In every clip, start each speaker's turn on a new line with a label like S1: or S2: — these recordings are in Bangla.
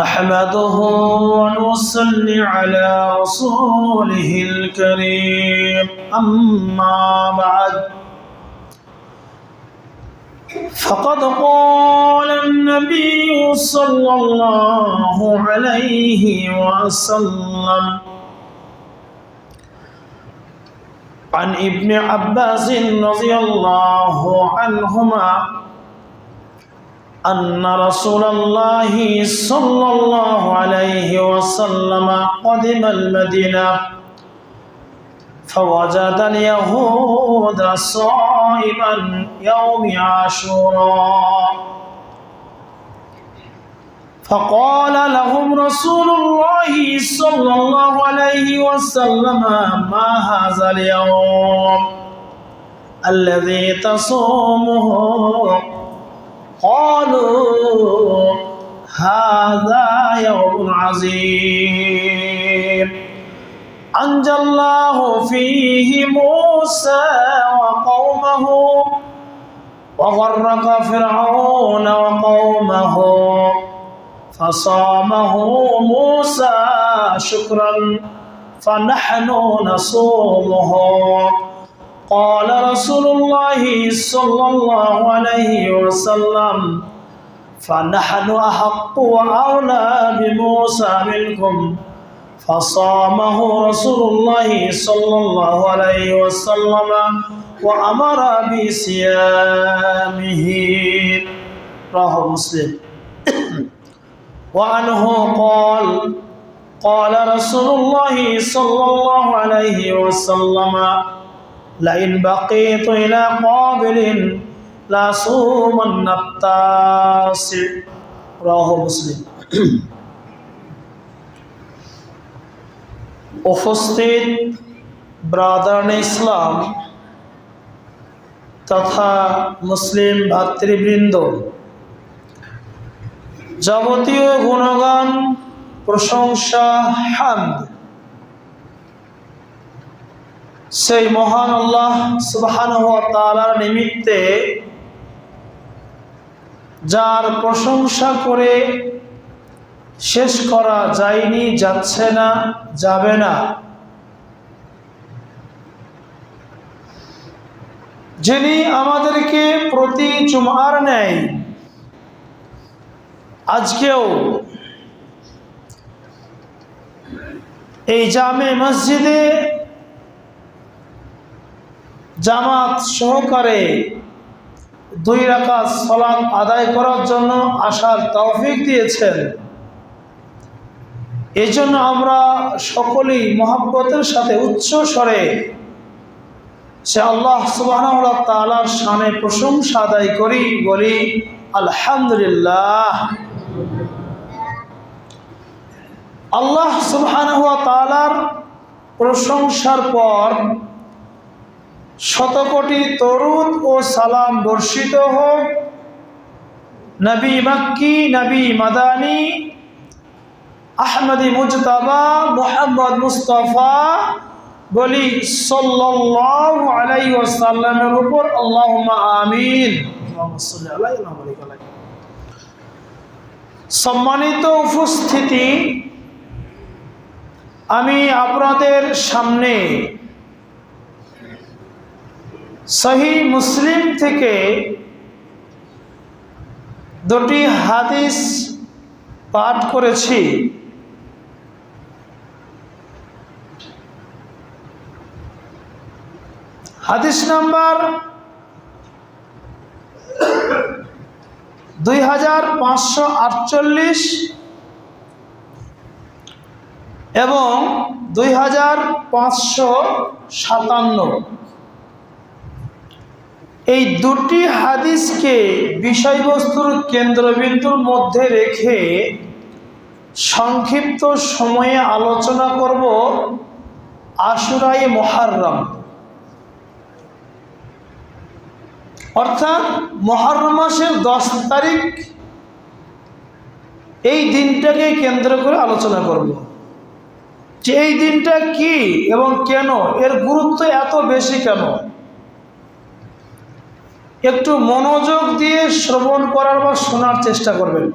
S1: نحمده ونصلي على رسوله الكريم. أما بعد فقد قال النبي صلى الله عليه وسلم عن ابن عباس رضي الله عنهما أن رسول الله صلى الله عليه وسلم قدم المدينة فوجد اليهود صائما يوم عاشوراء. فقال لهم رسول الله صلى الله عليه وسلم ما هذا اليوم الذي تصومه؟ قالوا هذا يوم عظيم. أنجى الله فيه موسى وقومه وغرق فرعون وقومه فصامه موسى شكرا فنحن نصومه. قال رسول الله صلى الله عليه وسلم فنحن أحق وأولى بموسى منكم. فصامه رسول الله صلى الله عليه وسلم وأمر بصيامه. رواه مسلم. وعنه قال قال رسول الله صلى الله عليه وسلم لئن بقيت إلى قابل لأصومن التاسع رواه مسلم উপস্থিত ব্রাদার্ন ইসলাম তথা মুসলিম ভাতৃবৃন্দ যাবতীয় গুণগান প্রশংসা হামদ সেই মহান আল্লাহ সুবহান নিমিত্তে যার প্রশংসা করে শেষ করা যায়নি, যাচ্ছে না, যাবে না। যিনি আমাদেরকে প্রতি চুমার নেয়, আজকেও এই জামে মসজিদে জামাত সহকারে দুই রাকাত সলাৎ আদায় করার জন্য আসার তৌফিক দিয়েছেন। এই জন্য আমরা সকলেই মহাব্বতের সাথে উচ্চ স্বরে সে আল্লাহ সুবাহ তালার সামনে প্রশংসা আদায় করি, বলি, আলহামদুলিল্লাহ। আল্লাহ সুবাহ তালার প্রশংসার পর শতকোটি তরুণ ও সালাম বর্ষিত হোক। নবী মক্কি, নবী মাদানী, আহমদি মুজতাবা, মোহাম্মদ মুস্তফা বলি সাল্লাল্লাহু উপর আল্লাহুম্মা আমিন। সম্মানিত উপস্থিতি, আমি আপনাদের সামনে সহি মুসলিম থেকে দুটি হাদিস পাঠ করেছি। হাদিস নাম্বার দুই হাজার পাঁচশো আটচল্লিশ এবং দুই হাজার পাঁচশো সাতান্ন। এই দুটি হাদিসকে বিষয়বস্তুর কেন্দ্রবিন্দুর মধ্যে রেখে সংক্ষিপ্ত সময়ে আলোচনা করব আশুরাই মহারম অর্থাৎ মহারম মাসের দশ তারিখ এই দিনটাকে কেন্দ্র করে আলোচনা করব। যে এই দিনটা কি এবং কেন, এর গুরুত্ব এত বেশি কেন? একটু মনোযোগ দিয়ে শ্রবণ করার বা শোনার চেষ্টা করবেন।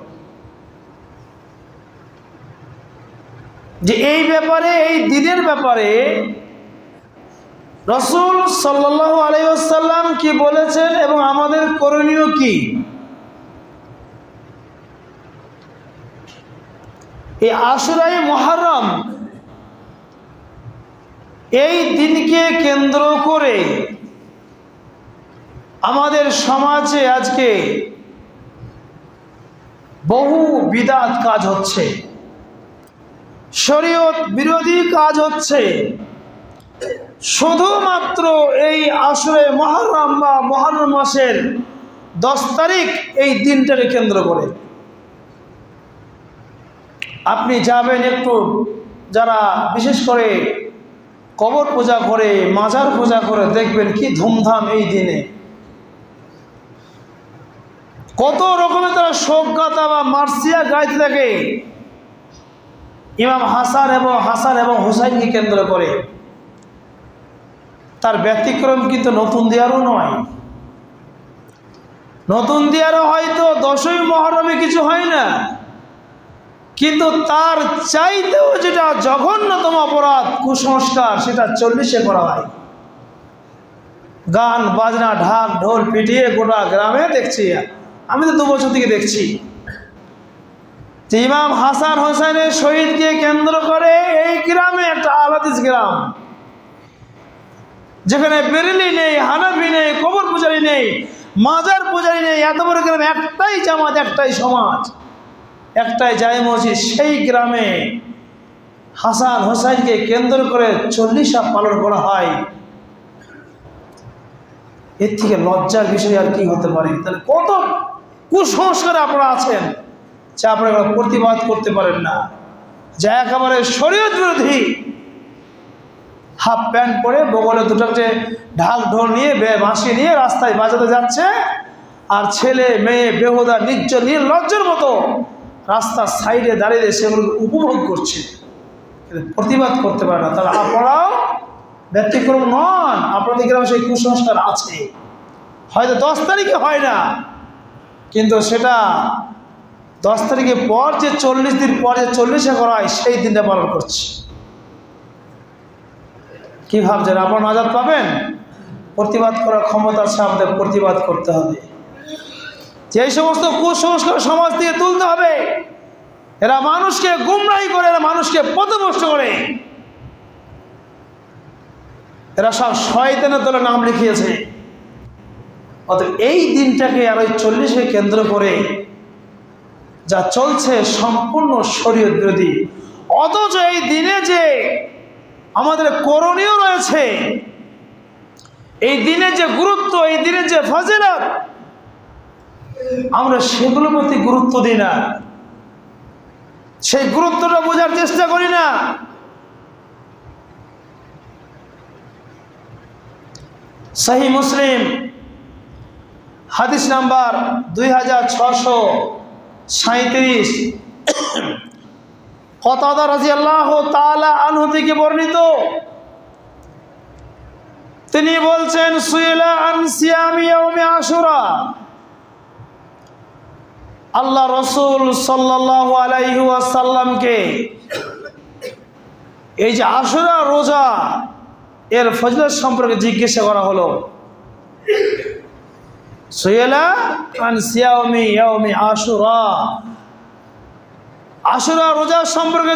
S1: যে এই ব্যাপারে, এই দিনের ব্যাপারে রসুল সাল্লাহ আলাইসাল্লাম কি বলেছেন এবং আমাদের করণীয় কি? এই আশুরাই মহারম এই দিনকে কেন্দ্র করে আমাদের সমাজে আজকে বহু বিদাত কাজ হচ্ছে। শরীয়ত বিরোধী কাজ হচ্ছে। শুধুমাত্র এই আসরে মহরম বা মহরম মাসের দশ তারিখ এই দিনটাকে কেন্দ্র করে। আপনি যাবেন একটু যারা বিশেষ করে কবর পূজা করে, মাজার পূজা করে, দেখবেন কি ধুমধাম এই দিনে। কত রকমের তারা শোক গাথা বা মার্সিয়া গাইতে থাকে। ইমাম হাসান এবং হাসান এবং হুসাইনকে কেন্দ্র করে। তার ব্যতিক্রম কিন্তু নতুন দেওয়ারও নয়। নতুন দেওয়ারও হয়তো দশই মহরমে কিছু হয় না। কিন্তু তার চাইতেও যেটা জঘন্যতম অপরাধ, কুসংস্কার, সেটা চল্লিশে করা হয়। গান, বাজনা, ঢাক, ঢোল পিটিয়ে গোটা গ্রামে দেখছি। আমি তো দু বছর থেকে দেখছি। ইমাম হাসান হোসেনের শহীদকে কেন্দ্র করে এই গ্রামে একটা আলাদিস গ্রাম। যেখানে বেরেলি নেই, হানাফি নেই, কবর পূজারি নেই, মাজার পূজারি নেই, এত বড় গ্রামে, একটাই জামাত, একটাই সমাজ। একটাই জায় মসজিদ, সেই গ্রামে হাসান হোসাইনকে কেন্দ্র করে চল্লিশা পালন করা হয়। এর থেকে লজ্জার বিষয় আর কি হতে পারে? তাহলে কত কুসংস্কারে আপনারা আছেন, যা আপনারা প্রতিবাদ করতে পারেন না। যা একেবারে শরীয়ত বিরোধী। হাফ প্যান্ট পরে বগলে দুটো ঢাক ঢোল নিয়ে বাঁশি নিয়ে রাস্তায় বাজাতে যাচ্ছে আর ছেলে, মেয়ে, বেহুদা, নির্জ, নির্লজ্জের মতো রাস্তার সাইডে দাঁড়িয়ে সেগুলো উপভোগ করছে। প্রতিবাদ করতে পারে না। তাহলে আপনারাও ব্যতিক্রম নন। আপনাদের গ্রামে সেই কুসংস্কার আছে। হয়তো দশ তারিখে হয় না। কিন্তু সেটা দশ তারিখে পর যে চল্লিশ দিন পর যে চল্লিশে করা হয়, সেই দিনটা পালন করছে। কি ভাবছেন, আপনার নাজাদ পাবেন? প্রতিবাদ করার ক্ষমতা আছে আমাদের প্রতিবাদ করতে হবে। যে সমস্ত কুসংস্কার সমাজ থেকে তুলতে হবে, এরা মানুষকে গুমরাহি করে, এরা মানুষকে পথভ্রষ্ট করে। এরা সব শয়তানের দলে নাম লিখিয়েছে। অতএব এই দিনটাকে আর ওই চল্লিশে কেন্দ্র করে যা চলছে সম্পূর্ণ শরীয়ত বিরোধী। অথচ এই দিনে যে আমাদের করণীয় রয়েছে, এই দিনে যে গুরুত্ব, এই দিনে যে ফজিলত, আমরা সেগুলোর প্রতি গুরুত্ব দিই না। সেই গুরুত্বটা বোঝার চেষ্টা করি না। সহি মুসলিম হাদিস নাম্বার দুই হাজার ছশো সাঁত্রিশ কতাদা রাজি আল্লাহ তালা আনহু থেকে বর্ণিত। তিনি বলছেন সুয়েলা আনসিয়ামি আশুরা। আল্লাহ রসুল সাল্লাহ আলাইহু আসাল্লামকে এই যে আশুরা রোজা এর ফজলত সম্পর্কে জিজ্ঞাসা করা হলো। আশুরা। আশুরা রোজা সম্পর্কে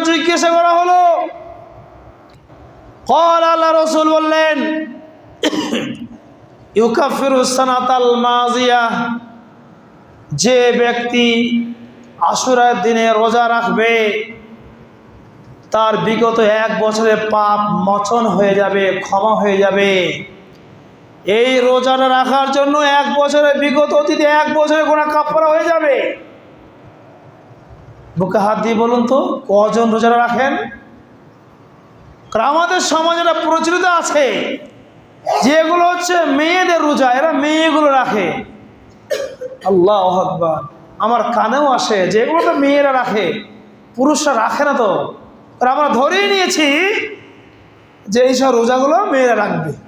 S1: হলো? মাজিয়া যে ব্যক্তি আশুরার দিনে রোজা রাখবে, তার বিগত এক বছরের পাপ মচন হয়ে যাবে, ক্ষমা হয়ে যাবে। এই রোজাটা রাখার জন্য এক বছরে, বিগত অতীতে এক বছরে গোনা কাপড়া হয়ে যাবে। বুকে হাত দিয়ে বলুন তো, কজন রোজারা রাখেন? আমাদের সমাজে একটা প্রচলিত আছে, যেগুলো হচ্ছে মেয়েদের রোজা, এরা মেয়েগুলো রাখে। আল্লাহ আকবার। আমার কানেও আসে, যেগুলো তো মেয়েরা রাখে, পুরুষরা রাখে না তো। আমরা ধরেই নিয়েছি যে এইসব রোজাগুলো মেয়েরা রাখবে।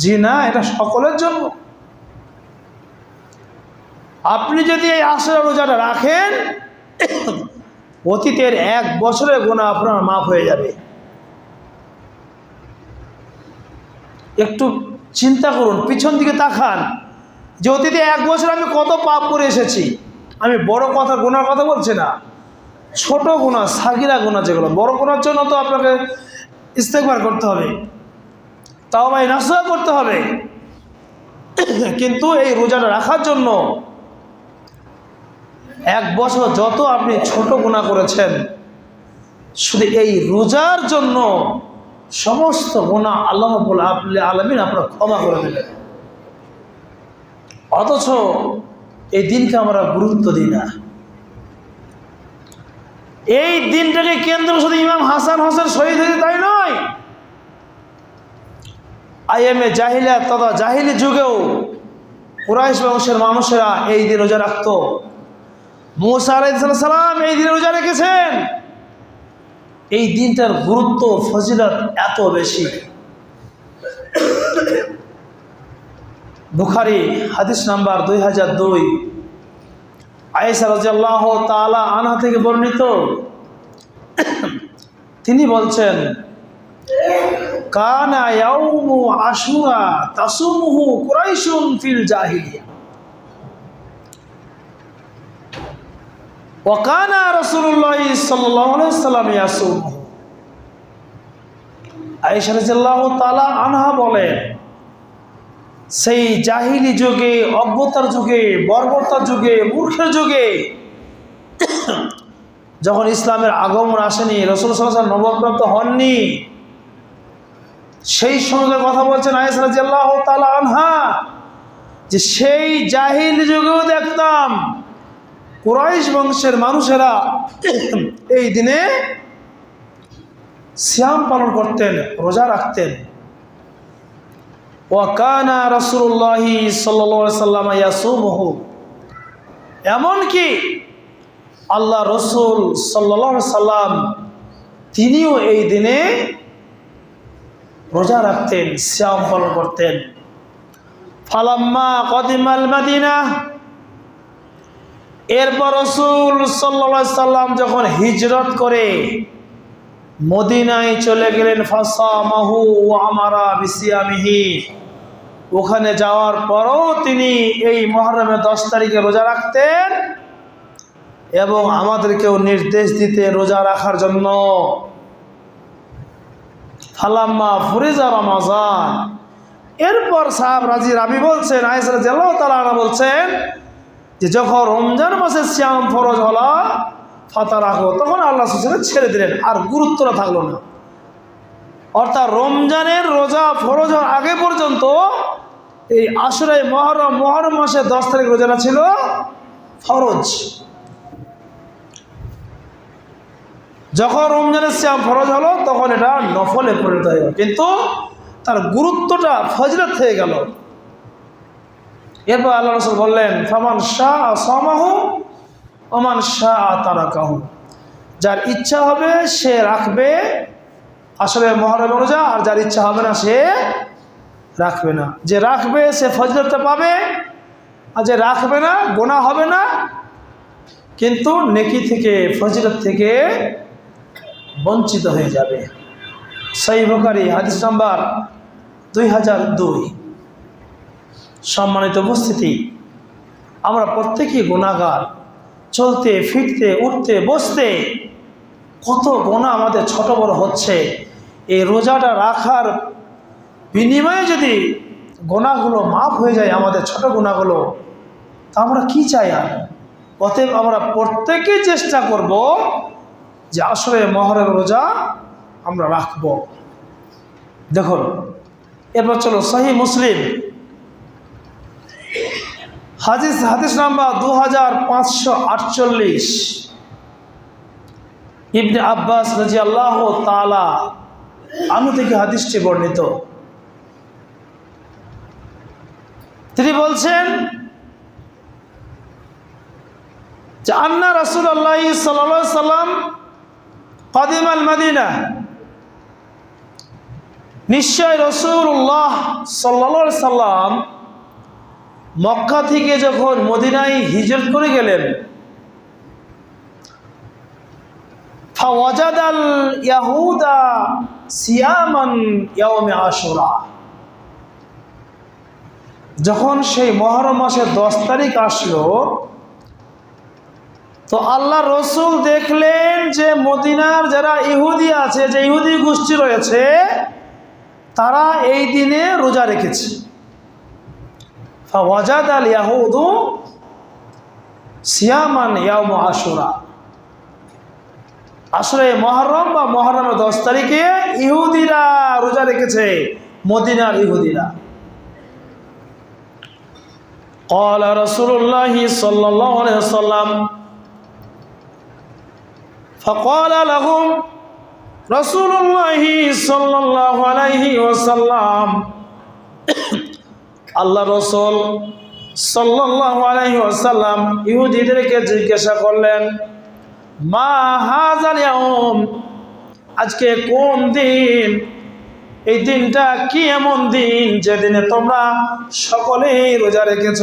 S1: জি না এটা সকলের জন্য। আপনি যদি এই আসরা রোজাটা রাখেন, অতীতের এক বছরের গোনা আপনার মাফ হয়ে যাবে। একটু চিন্তা করুন, পিছন দিকে তাকান যে অতীতে এক বছর আমি কত পাপ করে এসেছি। আমি বড় কথা, গোনার কথা বলছি না। ছোট গোনা সাগিরা গোনা যেগুলো, বড় গোনার জন্য তো আপনাকে ইস্তেকবার করতে হবে। তাও ভাই নাসা করতে হবে। কিন্তু এই রোজাটা রাখার জন্য এক বছর যত আপনি ছোট গুণা করেছেন, শুধু এই রোজার জন্য সমস্ত গুণা আল্লাহ আলমিন আপনার ক্ষমা করে দেবেন। অথচ এই দিনকে আমরা গুরুত্ব দিই না। এই দিনটাকে কেন্দ্র শুধু ইমাম হাসান হোসেন শহীদ হয়েছে তাই নয় আইএমএ জাহিলা তথা জাহিলি যুগেও কুরাইশ বংশের মানুষেরা এই দিন রোজা রাখত। মুসা এই দিনে রোজা রেখেছেন। এই দিনটার গুরুত্ব, ফজিলত এত বেশি। বুখারি হাদিস নাম্বার দুই হাজার দুই। আয়েসা রাজিয়াল্লাহ তালা আনা থেকে বর্ণিত। তিনি বলছেন কানা ইয়াউমু আশুরা তাসুমুহু কুরাইশুন ফিল জাহিলিয়া। ওয়াকানা রাসূলুল্লাহ সাল্লাল্লাহু আলাইহি সাল্লাম ইয়াসুমুহু। আয়েশা রাদিয়াল্লাহু তাআলা আনহা বলেন, সেই জাহিলি যুগে, অজ্ঞতার যুগে, বর্বরতার যুগে, মূর্খের যুগে, যখন ইসলামের আগমন আসেনি, রসুল সাল্লাম নবপ্রাপ্ত হননি সেই সঙ্গে কথা বলছেন আনহা, যে সেই জাহিল যুগেও দেখতাম কুরাইশ বংশের মানুষেরা এই দিনে শ্যাম পালন করতেন, রোজা রাখতেন। ওয়াকানা রসুল্লাহি সাল্লাম এমনকি আল্লাহ রসুল সাল্লা সাল্লাম তিনিও এই দিনে রোজা রাখতেন শ্যাম পালন করতেন। ফালাম্মা কদিমাল মাদিনা। এরপর রসুল সাল্লা সাল্লাম যখন হিজরত করে, মদিনায় চলে গেলেন ফাসা মাহু আমারা বিসিয়ামিহি। ওখানে যাওয়ার পরও তিনি এই মহরমের দশ তারিখে রোজা রাখতেন এবং আমাদেরকেও নির্দেশ দিতে রোজা রাখার জন্য। ফালাম্মা ফুরিজা রমাজান। এরপর সাহাব রাজি, রাবি বলছেন আয়সা জেলাও তালা বলছেন যে যখন রমজান মাসের শ্যাম ফরজ হলা ফাতা রাখো তখন আল্লাহ সুসেনে ছেড়ে দিলেন, আর গুরুত্বটা থাকল না। অর্থাৎ রমজানের রোজা ফরজ হওয়ার আগে পর্যন্ত এই আসরাই মহরম মহরম মাসের দশ তারিখ রোজাটা ছিল ফরজ। যখন রমজানের শ্যাম ফরজ হলো, তখন এটা নফলে পরিণত হয়ে গেল। কিন্তু তার গুরুত্বটা ফজরত হয়ে গেল। এরপর আল্লাহ রসুল বললেন, ফমান শাহ সমাহু ওমান শাহ তারা কাহু যার ইচ্ছা হবে সে রাখবে আসলে মহরম রোজা আর যার ইচ্ছা হবে না সে রাখবে না। যে রাখবে, সে ফজরতটা পাবে, আর যে রাখবে না গোনা হবে না। কিন্তু নেকি থেকে ফজরত থেকে বঞ্চিত হয়ে যাবে। সেই বোকারি হাদিস নাম্বার দুই হাজার দুই। সম্মানিত উপস্থিতি, আমরা প্রত্যেকেই গুণাগার চলতে, ফিরতে, উঠতে, বসতে কত গোনা আমাদের ছোট বড় হচ্ছে। এই রোজাটা রাখার বিনিময়ে যদি গোনাগুলো মাফ হয়ে যায় আমাদের ছোট গোনাগুলো তা আমরা কি চাই আর? অতএব আমরা প্রত্যেকেই চেষ্টা করব যে আসলে মহরের রোজা আমরা রাখব। দেখুন, এরপর চলো সহি মুসলিম। হাদিস হাদিস নাম্বার দু হাজার পাঁচশো আটচল্লিশ। ইবনে আব্বাস রাজি আল্লাহ তালা আনু থেকে হাদিসটি বর্ণিত। তিনি বলছেন, যে আন্না রসুল আল্লাহ সাল্লা সাল্লাম কদিম আল মদিনা নিশ্চয় রসুল্লাহ সাল্লা সাল্লাম মক্কা থেকে যখন মদিনায় হিজরত করে গেলেন যখন সেই মহরম মাসের দশ তারিখ আসলো তো আল্লাহ রসুল দেখলেন যে মদিনার যারা ইহুদি আছে যে ইহুদি গোষ্ঠী রয়েছে তারা এই দিনে রোজা রেখেছে ফাওয়াজাদ আল ইয়াহুদু সিয়ামান ইয়াউম আশুরা আসলে মহরম বা মহরমের দশ তারিখে ইহুদিরা রোজা রেখেছে মদিনার ইহুদিরা قال رسول الله صلى الله عليه وسلم فقال لهم رسول الله صلى الله عليه وسلم আল্লাহ রসুল সাল্লাহ আলাইহি ওয়াসাল্লাম ইহুদিদেরকে জিজ্ঞাসা করলেন মা হাজাল ইয়াউম আজকে কোন দিন এই দিনটা কি এমন দিন যেদিনে তোমরা সকলেই রোজা রেখেছ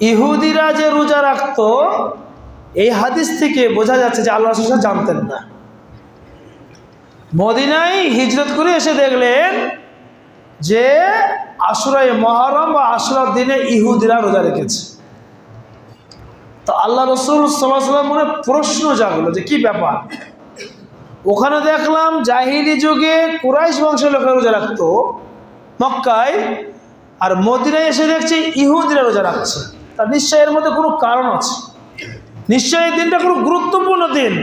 S1: ইহুদিরা যে রোজা রাখতো এই হাদিস থেকে বোঝা যাচ্ছে যে আল্লাহ রসুল জানতেন না। মদিনায় হিজরত করে এসে দেখলেন যে আশুরায় মহরম বা আশুরার দিনে ইহুদিরা রোজা রেখেছে। তো আল্লাহ রসুল সাল্লাহ সাল্লাম মনে প্রশ্ন জাগলো যে কি ব্যাপার? ওখানে দেখলাম জাহিলি যুগে কুরাইশ বংশের লোকেরা রোজা রাখতো মক্কায়, আর মদিনায় এসে দেখছি ইহুদিরা রোজা রাখছে। তার নিশ্চয় এর মধ্যে কোনো কারণ আছে? নিশ্চয় এই দিনটা কোনো গুরুত্বপূর্ণ দিন।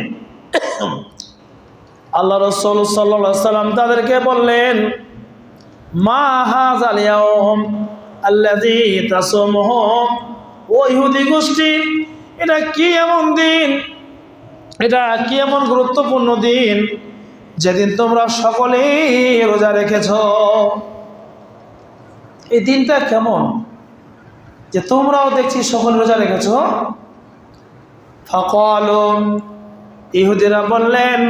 S1: আল্লাহ রসুল সাল্লা সাল্লাম তাদেরকে বললেন, মা হাজ আলিয়াম আল্লাদি তাসমহ ও ইহুদি গোষ্ঠী, এটা কি এমন দিন? এটা কি এমন গুরুত্বপূর্ণ দিন যেদিন তোমরা সকলেই রোজা রেখেছ? এই দিনটা কেমন? যে তোমরাও দেখছি সকল রোজা রেখেছ ইহুদিরা বললেন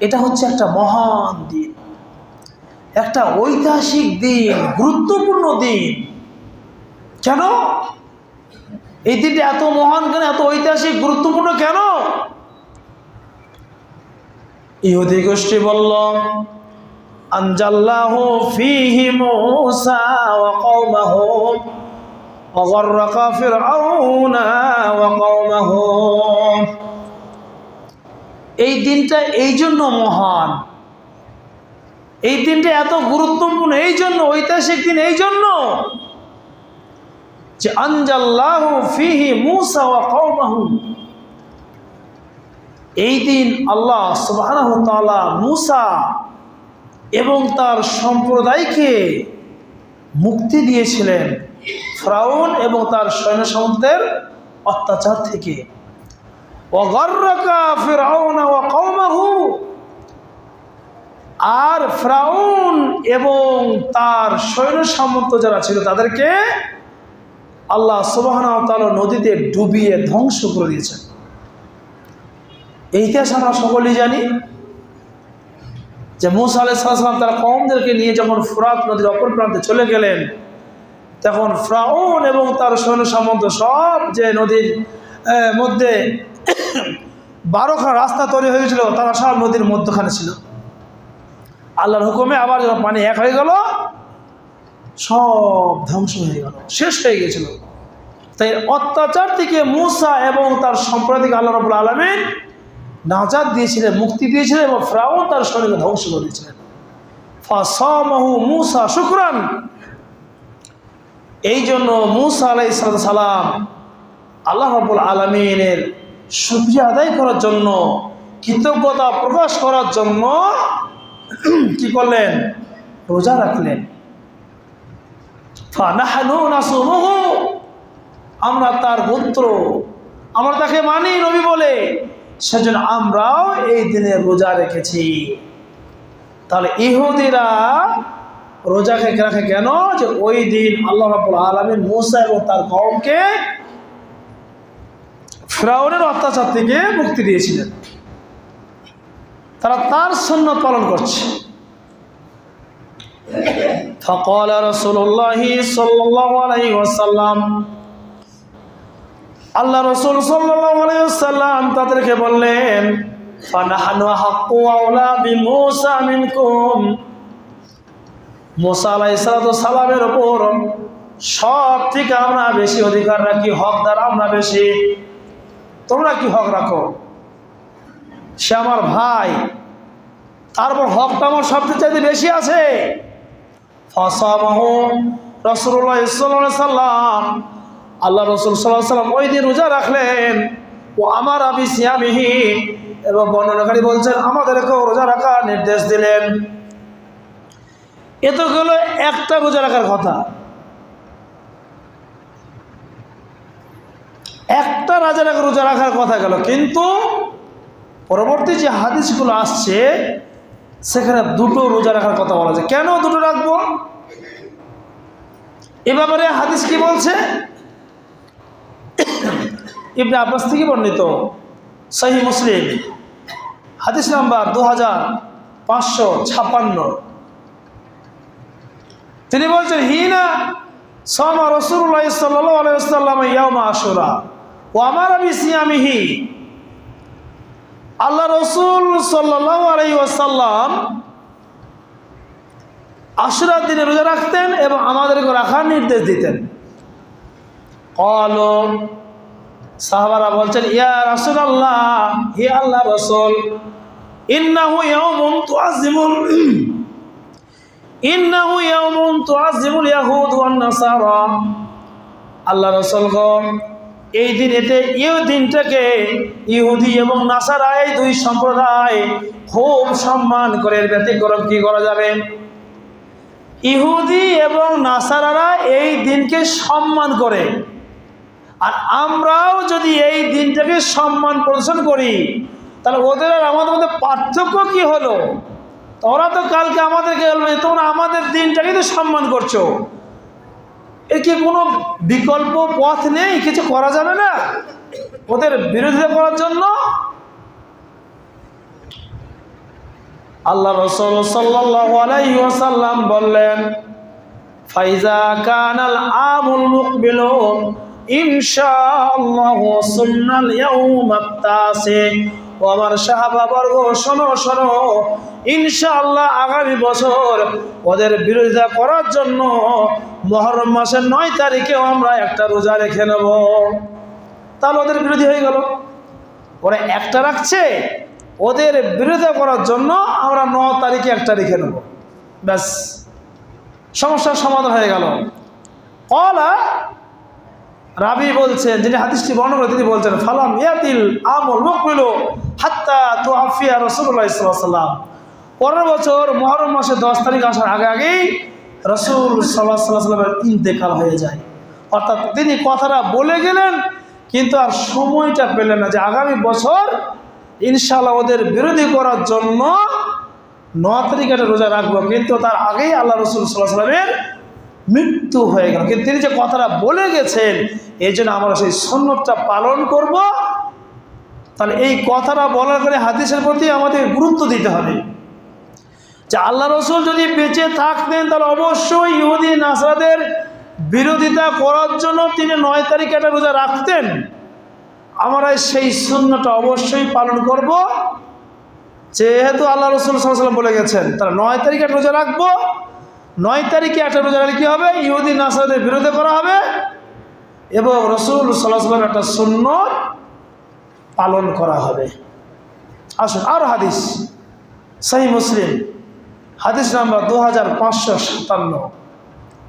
S1: এটা হচ্ছে একটা মহান দিন, একটা ঐতিহাসিক দিন, গুরুত্বপূর্ণ দিন। কেন? এই দিনটা এত মহান কেন? এত ঐতিহাসিক, গুরুত্বপূর্ণ কেন? ইহুদি গোষ্ঠী বলল ফিহি এই দিনটা এই জন্য মহান। এই দিনটা এত গুরুত্বপূর্ণ, এই জন্য, ঐতিহাসিক দিন এই জন্য যে আনজাল্লাহ ফিহি মুসা ওয়া এই দিন আল্লাহ তাআলা মুসা এবং তার সম্প্রদায়কে মুক্তি দিয়েছিলেন ফ্রাউন এবং তার সৈন্য সামন্তের অত্যাচার থেকে। আর ফ্রাউন এবং তার সৈন্য সামন্ত যারা ছিল, তাদেরকে আল্লাহ সুবাহনা নদীতে ডুবিয়ে ধ্বংস করে দিয়েছেন। এই ইতিহাস আমরা সকলেই জানি। যে মুসা আলাইসালাম তারা কমদেরকে নিয়ে যখন ফুরাত নদীর অপর প্রান্তে চলে গেলেন, তখন ফ্রাউন এবং তার সৈন্য সামন্ত সব যে নদীর মধ্যে বারোখানা রাস্তা তৈরি হয়েছিল, তারা সব নদীর মধ্যখানে ছিল। আল্লাহর হুকুমে আবার যখন পানি এক হয়ে গেল, সব ধ্বংস হয়ে গেল, শেষ হয়ে গেছিল তাই অত্যাচার থেকে মূসা এবং তার সম্প্রদায়কে আল্লাহ রবুল আলমিন নাজাদ দিয়েছিলেন, মুক্তি দিয়েছিলেন এবং ফ্রাউন তার শরীরকে ধ্বংস করে দিয়েছিলেন। ফাসামাহু মুসা শুক্রান। এই জন্য মুসা আলাই সালাম আল্লাহ রবুল আলমিনের আদায় করার জন্য, কৃতজ্ঞতা প্রকাশ করার জন্য কি করলেন? রোজা রাখলেন। আমরা তার গোত্র, আমরা তাকে মানি নবী বলে। সেজন্য আমরাও এই দিনে রোজা রেখেছি তাহলে ইহুদিরা রোজাকে রাখে কেন যে ওই দিন আল্লাহ রাবুল আলমিন মুসা এবং তার কমকে ফ্রাউনের অত্যাচার থেকে মুক্তি দিয়েছিলেন তারা তার সন্ন্যত পালন করছে فقال رسول الله صلى الله عليه وسلم আল্লাহ রসুল সাল্লাম তাদেরকে বললেন সালামের ওপর সব থেকে আমরা বেশি আমরা বেশি। তোমরা কি হক রাখো? সে আমার ভাই তারপর হকটা আমার সবচেয়ে চাইতে বেশি আছে। ফসামাহ রসুল্লাহ সাল্লাম আল্লাহ রসুল সাল্লাহ সাল্লাম ওই দিন রোজা রাখলেন। ও আমার আবি সিয়ামিহি। এবং বর্ণনাকারী বলছেন, আমাদেরকেও রোজা রাখার নির্দেশ দিলেন। এ তো গেল একটা রোজা রাখার কথা। একটা রাজা রাখা, রোজা রাখার কথা গেল। কিন্তু পরবর্তী যে হাদিসগুলো আসছে, সেখানে দুটো রোজা রাখার কথা বলা যায় কেন দুটো রাখব? এ ব্যাপারে হাদিস কি বলছে? ইবনে আব্বাস থেকে বর্ণিত। সহি মুসলিম। হাদিস নাম্বার দু হাজার পাঁচশো ছাপ্পান্ন তিনি বলছেন, হিনা সমা রসুল্লাহ সাল্লাম ইয়ামা আশুরা ও আমার আমি সিয়ামিহি আল্লাহ রসুল সাল্লাহ আলাই ওয়াসাল্লাম আশুরার দিনে রোজা রাখতেন এবং আমাদেরকে রাখার নির্দেশ দিতেন। কল সাহাবারা বলছেন, ইয়া রসুল আল্লাহ হি আল্লাহ রসুল, ইন্নাহু ইয়াউমুন তুআযিমুল ইন্নাহু ইয়াউমুন তুআযিমুল ইয়াহুদ ওয়ান নাসারা। আল্লাহ রাসূল গো, এই দিন এতে, এই দিনটাকে ইহুদি এবং নাসারা, এই দুই সম্প্রদায় খুব সম্মান করে ব্যতিক্রম কি করা যাবে? ইহুদি এবং নাসারারা এই দিনকে সম্মান করে। আর আমরাও যদি এই দিনটাকে সম্মান প্রদর্শন করি, তাহলে ওদের আর আমাদের মধ্যে পার্থক্য কি হলো? তোরা তো কালকে আমাদেরকে বলবে, তোমরা আমাদের দিনটাকে তো সম্মান করছ। এর কি কোনো বিকল্প পথ নেই? কিছু করা যাবে না? ওদের বিরোধিতা করার জন্য? আল্লাহ রসুল আলাইসাল্লাম বললেন, ফাইজা কানাল আমুল মুকবিল ইনশাআল্লাহ সুন্নাল ইয়াউমাত তাসি ও আমার সাহাবা বর্গ, শোনো শোনো। ইনশাআল্লাহ আগামী বছর ওদের বিরোধিতা করার জন্য মহরম মাসের নয় তারিখেও আমরা একটা রোজা রেখে নেব। তাহলে ওদের বিরোধী হয়ে গেল। ওরা একটা রাখছে, ওদের বিরোধিতা করার জন্য আমরা ন তারিখে একটা রেখে নেব। ব্যাস, সমস্যার সমাধান হয়ে গেল। কলা রাবি বলছেন, যিনি হাদিসটি বর্ণনা তিনি বলছেন, ফালাম ইয়াতিল আমল মুকবিল হাত্তা তো আফিয়া রসুল্লাহ ইসলাম পরের বছর মহরম মাসে দশ তারিখ আসার আগে আগেই রসুল সাল্লাহ সাল্লাহ সাল্লামের ইন্তেকাল হয়ে যায়। অর্থাৎ তিনি কথাটা বলে গেলেন, কিন্তু আর সময়টা পেলেন না যে আগামী বছর ইনশাল্লাহ ওদের বিরোধী করার জন্য ন তারিখ একটা রোজা রাখব। কিন্তু তার আগেই আল্লাহ রসুল সাল্লাহ সাল্লামের মৃত্যু হয়ে গেল। কিন্তু তিনি যে কথাটা বলে গেছেন, এই জন্য আমরা সেই সন্ন্যতটা পালন করব। তাহলে এই কথাটা বলার করে হাদিসের প্রতি আমাদের গুরুত্ব দিতে হবে। যে আল্লাহ রসুল যদি বেঁচে থাকতেন, তাহলে অবশ্যই ইহুদি, নাসরাদের বিরোধিতা করার জন্য তিনি নয় তারিখে একটা রোজা রাখতেন। আমরা সেই শূন্যটা অবশ্যই পালন করব। যেহেতু আল্লাহ রসুল সাল্লাম বলে গেছেন, তাহলে নয় তারিখে রোজা রাখব। নয় তারিখে একটা রোজা রাখলে কী হবে? ইহুদি নাসরাদের বিরোধে করা হবে এবং রসুল সাল্লাহ একটা শূন্য পালন করা হবে। আসুন, আর হাদিস। সাহি মুসলিম, হাদিস নাম্বার দু হাজার পাঁচশো সাতান্ন।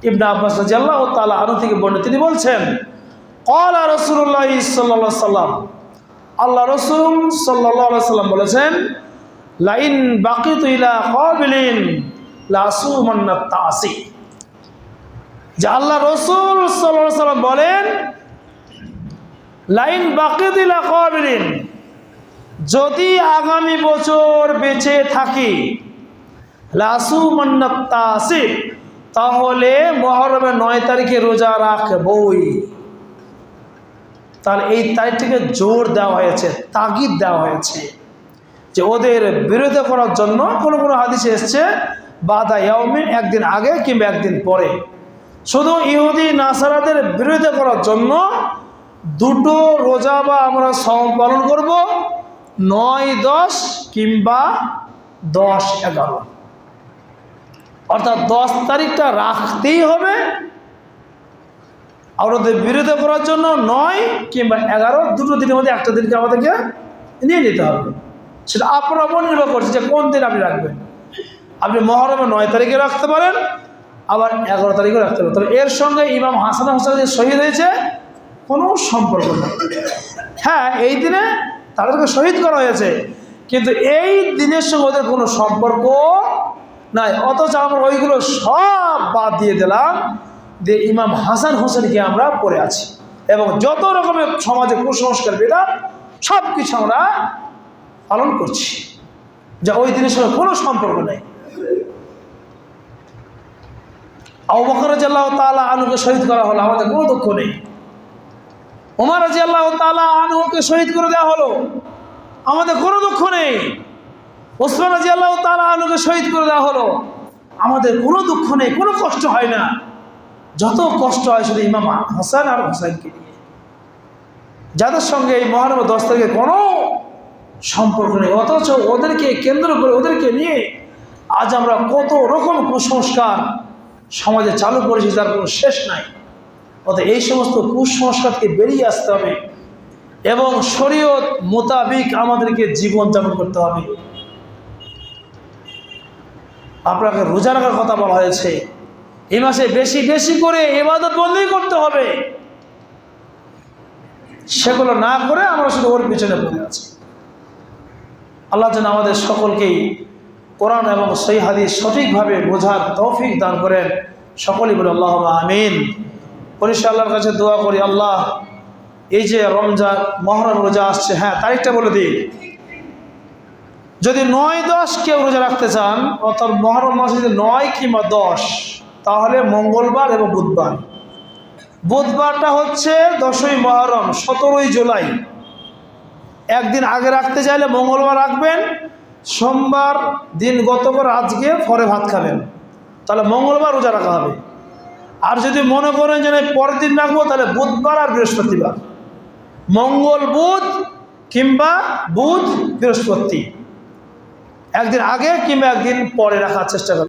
S1: ইবনা আব্বাস রাজিয়াল্লাহ ও তালা আরও থেকে বর্ণিত, তিনি বলছেন কলা রসুল্লাহ সাল্লা সাল্লাম আল্লাহ রসুল সাল্লাহ সাল্লাম বলেছেন, লাইন বাকি তুইলা কবিলিন সাল্লাম বলেন, লাইন বাকি দিলা কবিলিন যদি আগামী বছর বেঁচে থাকি, লাসু মান্নাত আসি তাহলে মহরমের নয় তারিখে রোজা রাখবই। তাহলে এই তারিখটিকে জোর দেওয়া হয়েছে, তাগিদ দেওয়া হয়েছে যে ওদের বিরোধিতা করার জন্য কোনো কোনো হাদিসে এসছে বাদা ইয়াউমিন একদিন আগে কিংবা একদিন পরে। শুধু ইহুদি, নাসারাদের বিরোধিতা করার জন্য দুটো রোজা বা আমরা সম পালন করব, নয়, দশ কিংবা দশ, এগারো। অর্থাৎ দশ তারিখটা রাখতেই হবে। আর ওদের বিরোধিতা করার জন্য নয় কিংবা এগারো, দুটো দিনের মধ্যে একটা দিনকে আমাদেরকে নিয়ে নিতে হবে। সেটা আপনার উপর নির্ভর করছে যে কোন দিন আপনি রাখবেন। আপনি মহরমে নয় তারিখে রাখতে পারেন, আবার এগারো তারিখে রাখতে পারেন। তবে এর সঙ্গে ইমাম হাসান হোসেন যে শহীদ হয়েছে, কোনো সম্পর্ক নেই। হ্যাঁ এই দিনে তাদেরকে শহীদ করা হয়েছে, কিন্তু এই দিনের সঙ্গে ওদের কোনো সম্পর্ক নাই। অথচ আমরা ওইগুলো সব বাদ দিয়ে দিলাম যে ইমাম হাসান হোসেনকে আমরা পড়ে আছি। এবং যত রকমের সমাজে কুসংস্কার, বিধান সব কিছু আমরা পালন করছি। যা ওই দিনের সঙ্গে কোনো সম্পর্ক নেই। আবু বকর রাজিয়াল্লাহ তাআলা আনুকে শহীদ করা হলো, আমাদের কোনো দুঃখ নেই। ওমর রাজিয়াল্লাহ তাআলা আনুকে শহীদ করে দেওয়া হলো, আমাদের কোনো দুঃখ নেই। ওসমান রাজিয়াল্লাহ তাআলা আনুকে শহীদ করে দেওয়া হলো, আমাদের কোনো দুঃখ নেই, কোনো কষ্ট হয় না। যত কষ্ট হয় শুধু ইমাম হাসান আর হোসাইনকে নিয়ে। যাদের সঙ্গে এই মহানব দশ তারিখে কোনো সম্পর্ক নেই, অথচ ওদেরকে কেন্দ্র করে ওদেরকে নিয়ে আজ আমরা কত রকম কুসংস্কার সমাজে চালু করেছি তার কোনো শেষ নাই। অতএব এই সমস্ত কুসংস্কারকে বেরিয়ে আসতে হবে এবং শরীয়ত মোতাবিক আমাদেরকে জীবনযাপন করতে হবে। আপনাকে রোজা রাখার কথা বলা হয়েছে। এই মাসে বেশি বেশি করে এবাদত বন্ধই করতে হবে। সেগুলো না করে আমরা শুধু ওর পিছনে পড়ে আছি। আল্লাহ যেন আমাদের সকলকেই কোরআন এবং সেই হাদিস সঠিকভাবে বোঝার তৌফিক দান করেন। সকলেই বলে আল্লাহ আমিন। পরিষ্কার আল্লাহর কাছে দোয়া করি, আল্লাহ, এই যে রমজান, মহরম রোজা আসছে হ্যাঁ তারিখটা বলে দিই। যদি নয় দশ কেউ রোজা রাখতে চান, অর্থাৎ মহরম মাসে যদি নয় কিংবা দশ, তাহলে মঙ্গলবার এবং বুধবার। বুধবারটা হচ্ছে দশই মহরম, সতেরোই জুলাই। একদিন আগে রাখতে চাইলে মঙ্গলবার রাখবেন সোমবার দিন গত করে আজকে পরে ভাত খাবেন। তাহলে মঙ্গলবার রোজা রাখা হবে। আর যদি মনে করেন যে পরের দিন রাখব, তাহলে বুধবার আর বৃহস্পতিবার। মঙ্গল বুধ কিংবা বুধ বৃহস্পতি। একদিন আগে কিংবা একদিন পরে রাখার চেষ্টা করবেন।